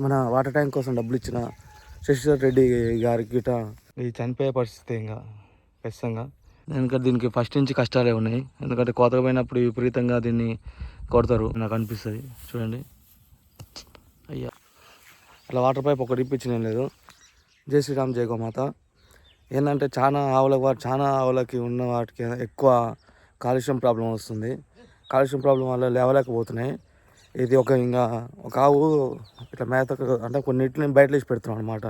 మన water tank కోసం డబ్బులు ఇచ్చిన శశిధర్ రెడ్డి గారికి గిట. ఇది చనిపోయే పరిస్థితి ఇంకా ఖచ్చితంగా. ఎందుకంటే దీనికి ఫస్ట్ నుంచి కష్టాలే ఉన్నాయి. ఎందుకంటే కోతకు పోయినప్పుడు విపరీతంగా దీన్ని కొడతారు. నాకు అనిపిస్తుంది. చూడండి. అయ్యా. అలా వాటర్ పైప్ ఒకటి ఇప్పించిన లేదు. జై శ్రీరామ్ జై గోమాత. ఏంటంటే చాలా ఆవులకు చాలా ఆవులకి ఉన్న వాటికి ఎక్కువ కాలుష్యం ప్రాబ్లం వస్తుంది. కాలుష్యం ప్రాబ్లం వల్ల లేవలేకపోతున్నాయి. ఇది ఒక ఇంకా ఒక ఆవు ఇట్లా మేత అంటే కొన్నిటిని బయట వేసి పెడుతున్నాం అనమాట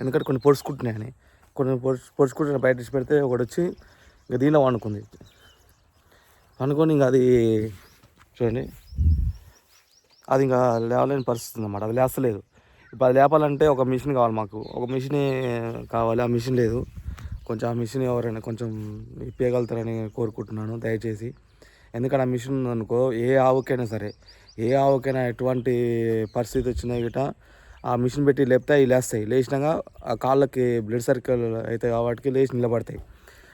ఎందుకంటే కొన్ని పొడుచుకుంటున్నాయని కొన్ని పొడుచు పొడుచుకుంటున్న బయట వేసి పెడితే ఒకటి వచ్చి ఇంకా దీనిలో వండుకుంది. అనుకొని ఇంకా అది చూడండి. అది ఇంకా లేవలేని పరిస్థితి ఉందన్నమాట అది లేస్తలేదు. ఇప్పుడు అది లేపాలంటే ఒక మిషన్ కావాలి మాకు. ఒక మిషన్ కావాలి. ఆ మిషన్ లేదు. కొంచెం ఆ మిషన్ ఎవరైనా కొంచెం ఇప్పగలుగుతారని కోరుకుంటున్నాను దయచేసి. ఎందుకంటే ఆ మిషన్ ఉందనుకో ఏ ఆవుకైనా సరే ఏ ఆవుకైనా ఎటువంటి పరిస్థితి వచ్చినా గిట ఆ మిషన్ పెట్టి లేపితే అవి లేస్తాయి. లేచినాక ఆ కాళ్ళకి బ్లడ్ సర్కిల్ అయితే కాబట్టి లేచి నిలబడతాయి.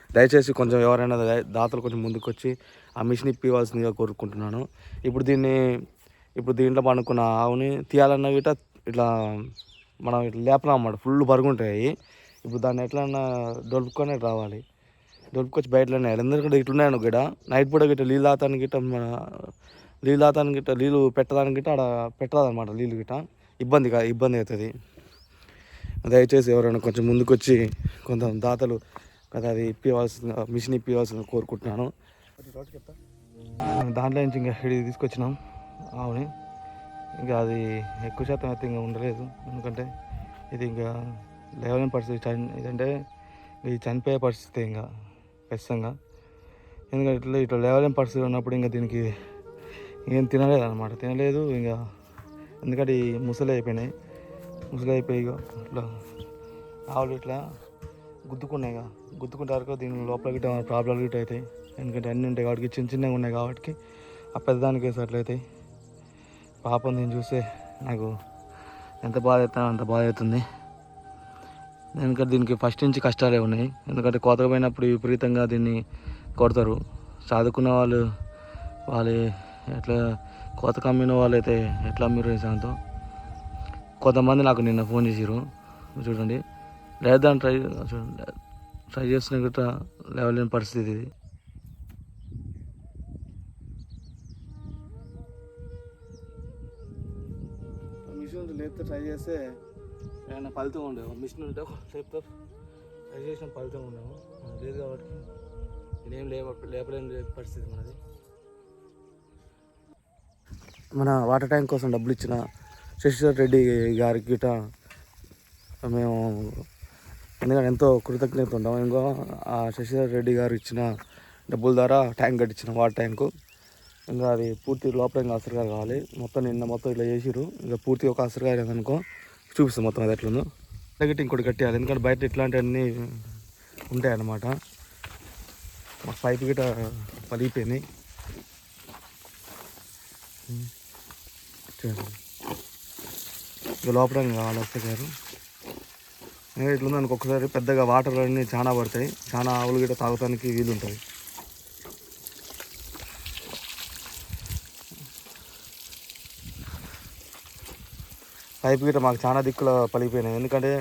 దయచేసి కొంచెం ఎవరైనా దాతలు కొంచెం ముందుకు వచ్చి ఆ మిషన్ ఇప్పివ్వాల్సిందిగా కోరుకుంటున్నాను. ఇప్పుడు దీన్ని ఇప్పుడు దీంట్లో పండుకున్న ఆవుని తీయాలన్న గిట ఇట్లా మనం ఇట్లా లేపనాం అన్నమాట. ఫుల్ బరుగుంటాయి ఇప్పుడు దాన్ని ఎట్లన్నా దొలుపుకొని రావాలి. దొలుపుకొచ్చి బయటలోనే. వేయాలి ఎందుకంటే ఇట్లున్నాయను గిట. నైట్ పూట గిట్ట నీళ్ళు తాతానికి గిట్ట మన నీళ్ళు తాతానికి గిట్ట నీళ్ళు పెట్టడానికి గిట్ట ఆడ పెట్టరాదన్నమాట నీళ్ళు గిట్ట. ఇబ్బంది కాదు ఇబ్బంది అవుతుంది. దయచేసి ఎవరైనా కొంచెం ముందుకు వచ్చి కొంత దాతలు కదా అది ఇప్పివ్వాల్సిన మిషన్ ఇప్పివాల్సింది కోరుకుంటున్నాను. దాంట్లో నుంచి ఇంకా ఇది తీసుకొచ్చినాం ఆవుని. ఇంకా అది ఎక్కువ శాతం అయితే ఇంకా ఉండలేదు. ఎందుకంటే ఇది ఇంకా లేవలేని పరిస్థితి. చని- ఇదంటే ఇది చనిపోయే పరిస్థితి ఇంకా ఖచ్చితంగా. ఎందుకంటే ఇట్లా ఇట్లా లేవలేని పరిస్థితి ఉన్నప్పుడు ఇంకా దీనికి ఏం తినలేదు అనమాట తినలేదు ఇంకా ఎందుకంటే ఈ ముసలి అయిపోయినాయి. ముసలి అయిపోయి ఇట్లా ఆవులు ఇట్లా గుద్దుకున్నాయి ఇక గుద్దుకుంటే వరకు దీని లోపల గిట్ట ప్రాబ్లం గిట్ట అవుతాయి. ఎందుకంటే అన్నీ ఉంటాయి కాబట్టి చిన్న చిన్నగా ఉన్నాయి కాబట్టి ఆ పెద్దదానికి వేసేట్లయితాయి పాపం నేను చూస్తే నాకు ఎంత బాధ అవుతానో అంత బాధ అవుతుంది. ఎందుకంటే దీనికి ఫస్ట్ నుంచి కష్టాలే ఉన్నాయి. ఎందుకంటే కోతకు పోయినప్పుడు విపరీతంగా దీన్ని కొడతారు. చదువుకున్న వాళ్ళు వాళ్ళు ఎట్లా కోత కమ్మిన వాళ్ళు అయితే ఎట్లా అమ్మిరు శాంతో కొంతమంది నాకు నిన్న ఫోన్ చేసిరు చూడండి. లేదా ట్రై చూడండి. ట్రై చేస్తున్న గిట్ట లేవలేని పరిస్థితి ఇది. మిషన్ లేపితే ట్రై చేస్తే ఏమైనా ఫలితం ఉండేవు మిషన్ ఉంటే లేపితే ట్రై చేసిన ఫలితం ఉండేవు లేదు కాబట్టి నేనేం లేప లేపలేని పరిస్థితి మనది. మన వాటర్ ట్యాంక్ కోసం డబ్బులు ఇచ్చిన శశిధర్ రెడ్డి గారికి గిట మేము ఎందుకంటే ఎంతో కృతజ్ఞత ఉంటాం. ఇంకో ఆ శశిధర్ రెడ్డి గారు ఇచ్చిన డబ్బుల ద్వారా ట్యాంక్ కట్టించిన వాటర్ ట్యాంకు. ఇంకా అది పూర్తి లోపల ఇంకా అసలుగా కావాలి. మొత్తం నిన్న మొత్తం ఇట్లా చేసిరు ఇంకా పూర్తి ఒక అసలుగా అనుకో చూపిస్తాం మొత్తం అది ఎట్లుందో. తగ్గితే ఇంకోటి కట్టేయాలి. ఎందుకంటే బయట ఇట్లాంటివన్నీ ఉంటాయి అన్నమాట మా పైపు గిట పలిగిపోయింది. లోపల కావాలస్తే గారు. ఇంకా ఇట్లుంది అనుకో పెద్దగా వాటర్ అన్నీ చాలా పడతాయి. చాలా ఆవులు గిట్ట తాగటానికి వీలు ఉంటుంది పైపు గిట్ట మాకు చాలా దిక్కుల పలిగిపోయినాయి. ఎందుకంటే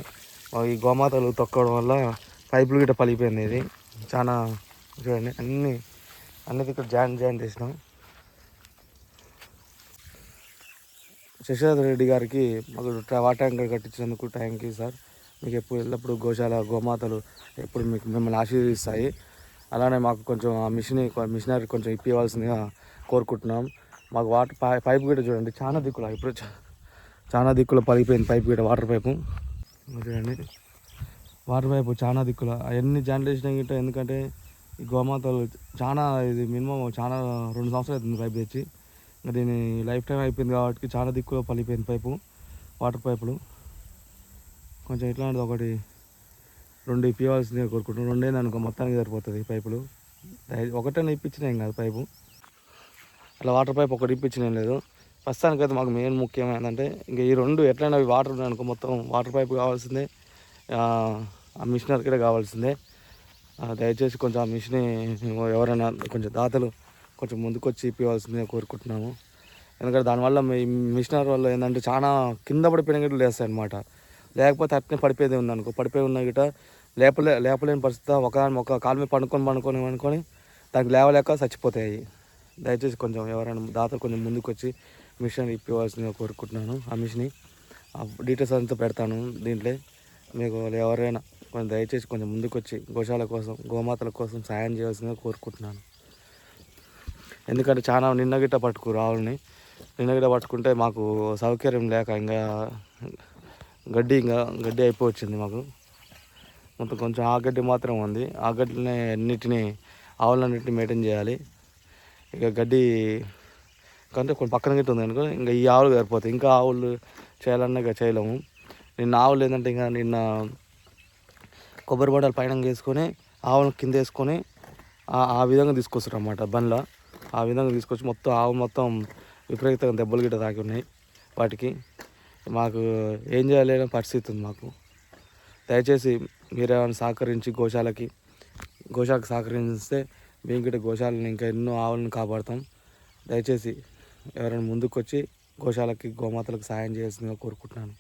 ఈ గోమాతలు తొక్కడం వల్ల పైపులు గిట్ట పలిగిపోయింది ఇది చాలా చూడండి అన్ని అన్ని దిక్కులు జాయింట్ జాయింట్ చేసినాం. శశిధర్ రెడ్డి గారికి మాకు ట్రా- వాటర్ ట్యాంకర్ కట్టించినందుకు థ్యాంక్ యూ సార్ మీకు ఎప్పుడు ఎల్లప్పుడు గోశాల గోమాతలు ఎప్పుడు మీకు మిమ్మల్ని ఆశీర్వదిస్తాయి. అలానే మాకు కొంచెం ఆ మిషన్ మిషనరీ కొంచెం ఇప్పివ్వాల్సిందిగా కోరుకుంటున్నాం. మాకు వాటర్ పై పైప్ గిట్ట చూడండి చాలా దిక్కులు ఇప్పుడు చాలా దిక్కులు పలిగిపోయింది పైప్ కూడా వాటర్ పైపు. చూడండి. వాటర్ పైపు చాలా దిక్కులు అవన్నీ జాయింట్ చేసినా గిట్ట ఎందుకంటే ఈ గోమాతలు చాలా ఇది మినిమం చాలా రెండు సంవత్సరాలు అవుతుంది పైప్ తెచ్చి. దీని లైఫ్ టైం అయిపోయింది కాబట్టి చాలా దిక్కులో పలిపోయింది పైపు వాటర్ పైపులు. కొంచెం ఇట్లాంటిది ఒకటి రెండు ఇప్పివ్వాల్సిందిగా కోరుకుంటున్నాం రెండే అనుకో మొత్తానికి సరిపోతుంది ఈ పైపులు ఒకటే ఇప్పించిన ఏం కాదు పైపు. అలా వాటర్ పైప్ ఒకటి ఇప్పించిన ఏం లేదు. ప్రస్తుతానికి అయితే మాకు మెయిన్ ముఖ్యం ఏంటంటే ఇంకా ఈ రెండు ఎట్లయినా అవి వాటర్ ఉన్నాయి అనుకో మొత్తం వాటర్ పైప్ కావాల్సిందే. ఆ, మిషనర్ కూడా కావాల్సిందే. దయచేసి కొంచెం ఆ మిషన్ ఎవరైనా కొంచెం దాతలు కొంచెం ముందుకొచ్చి ఇప్పివ్వాల్సిందిగా కోరుకుంటున్నాము. ఎందుకంటే దానివల్ల మిషనర్ మిషనరీ వల్ల ఏంటంటే చాలా కింద పడిపోయిన గిట్ట లేస్తాయి అనమాట లేకపోతే అట్నే పడిపోయేది ఉంది అనుకో పడిపోయి ఉన్న గిట లేపలే లేపలేని పరిస్థితి ఒకదాని ఒక కాలు మీద పండుకొని పండుకొని పండుకొని దానికి లేవలేక చచ్చిపోతాయి. దయచేసి కొంచెం ఎవరైనా దాత కొంచెం ముందుకు వచ్చి మిషన్ ఇప్పివ్వాల్సిందిగా కోరుకుంటున్నాను. ఆ మిషన్ ఆ డీటెయిల్స్ అంతా పెడతాను దీంట్లో. మీకు ఎవరైనా కొంచెం దయచేసి కొంచెం ముందుకు వచ్చి గోశాల కోసం గోమాతల కోసం సాయం చేయాల్సిందిగా కోరుకుంటున్నాను. ఎందుకంటే చాలా నిన్న గిట్ట పట్టుకురు ఆవులని నిన్న గిట్ట పట్టుకుంటే మాకు సౌకర్యం లేక ఇంకా గడ్డి ఇంకా గడ్డి అయిపోవచ్చింది మాకు. మొత్తం కొంచెం ఆ గడ్డి మాత్రం ఉంది. ఆ గడ్డిని అన్నిటినీ ఆవులన్నింటినీ మెయింటైన్ చేయాలి. ఇక గడ్డి కంటే కొన్ని పక్కన గిట్ట ఉంది అనుకో ఇంకా ఈ ఆవులు సరిపోతాయి. ఇంకా ఆవులు చేయాలన్నా ఇక చేయలేము. నిన్న ఆవులు ఏంటంటే ఇంకా నిన్న కొబ్బరి బొండాలు పైన వేసుకొని ఆవులను కింద వేసుకొని ఆ- విధంగా తీసుకొస్తారు అన్నమాట బండ్ల. ఆ విధంగా తీసుకొచ్చి మొత్తం ఆవు మొత్తం విపరీతంగా దెబ్బలు గిట్ట తాకి ఉన్నాయి వాటికి. మాకు ఏం చేయలేని పరిస్థితి ఉంది మాకు. దయచేసి మీరేమైనా సహకరించి గోశాలకి గోశాలకు సహకరిస్తే మేము గిట్ట గోశాలను ఇంకా ఎన్నో ఆవులను కాపాడతాం. దయచేసి ఎవరైనా ముందుకు వచ్చి గోశాలకి గోమాతలకు సాయం చేయాల్సిందిగా కోరుకుంటున్నాను.